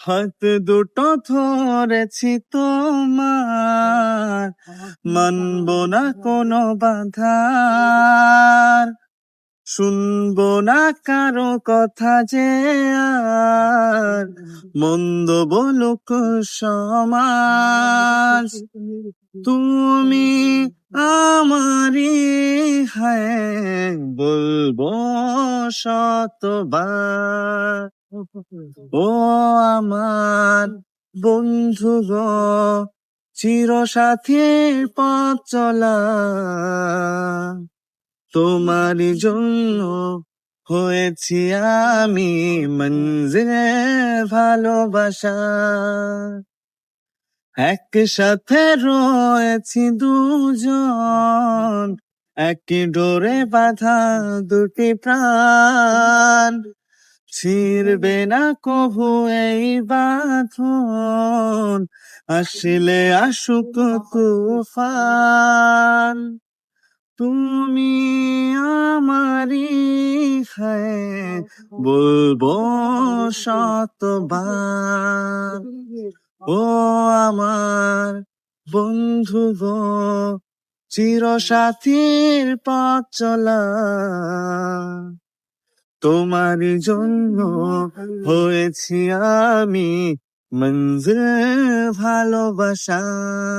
হাত দুটো ধরেছি তোমার। মানব না কোনো বাধার। শুনব না কারও কথা যে আর। মন্দ বলুক সমাজ। তুমি আমারি হ্যাঁ বলব শতবার। ও আমার বন্ধু গো চিরসাথীর পথ চলা। তোমারই জন্য হয়েছি আমি মঞ্জিলে ভালোবাসা। একসাথে রয়েছি দুজন, একই ডোরে বাঁধা দুটি প্রাণ। ছিড়বে না কভু এই বাঁধন, আসলে আসুক তুফান। তুমি আমারি হ্যাঁ বলব শতবার। ও আমার বন্ধু গো, চিরসাথীর পথ চলা। তোমারই জন্য হয়েছি আমি মঞ্জিল ভালোবাসার।